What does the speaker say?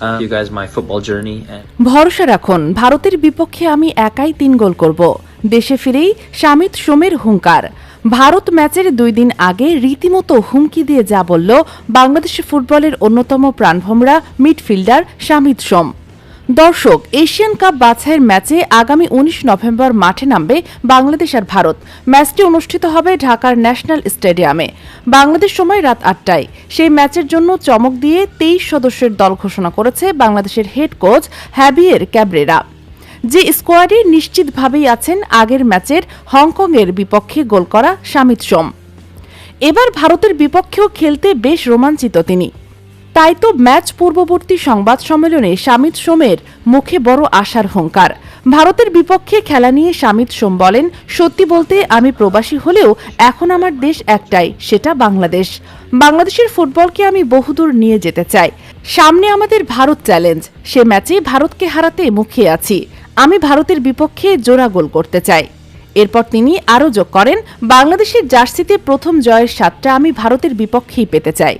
Uh, ভরসা রাখুন ভারতের বিপক্ষে আমি একাই তিন গোল করব। দেশে ফিরেই শামিত সোমের হুঙ্কার। ভারত ম্যাচের দুই দিন আগে রীতিমতো হুমকি দিয়ে যা বলল বাংলাদেশ ফুটবলের অন্যতম প্রাণভমরা মিডফিল্ডার শামিত সোম। দর্শক, এশিয়ান কাপ বাছাইয়ের ম্যাচে আগামী উনিশ নভেম্বর মাঠে নামবে বাংলাদেশ আর ভারত। ম্যাচটি অনুষ্ঠিত হবে ঢাকার ন্যাশনাল স্টেডিয়ামে। বাংলাদেশ সময় রাত আটটায়। সেই ম্যাচের জন্য চমক দিয়ে তেইশ সদস্যের দল ঘোষণা করেছে বাংলাদেশের হেড কোচ হ্যাবিয়ের ক্যাবরেরা। যে স্কোয়াডে নিশ্চিতভাবেই আছেন, আগের ম্যাচের হংকংয়ের বিপক্ষে গোল করা শামিত সোম। এবার ভারতের বিপক্ষেও খেলতে বেশ রোমাঞ্চিত তিনি। তাই তো ম্যাচ পূর্ববর্তী সংবাদ সম্মেলনে শামিত সোমের মুখে বড় আশার হুঙ্কার। ভারতের বিপক্ষে খেলা নিয়ে শামিত সোম বলেন, সত্যি বলতে আমি প্রবাসী হলেও এখন আমার দেশ একটাই, সেটা বাংলাদেশ। বাংলাদেশের ফুটবলকে আমি বহুদূর নিয়ে যেতে চাই। সামনে আমাদের ভারত চ্যালেঞ্জ, সে ম্যাচে ভারতকে হারাতে মুখে আছি। আমি ভারতের বিপক্ষে জোড়া গোল করতে চাই। এরপর তিনি আরও যোগ করেন, বাংলাদেশের জার্সিতে প্রথম জয়ের স্বাদটা আমি ভারতের বিপক্ষেই পেতে চাই।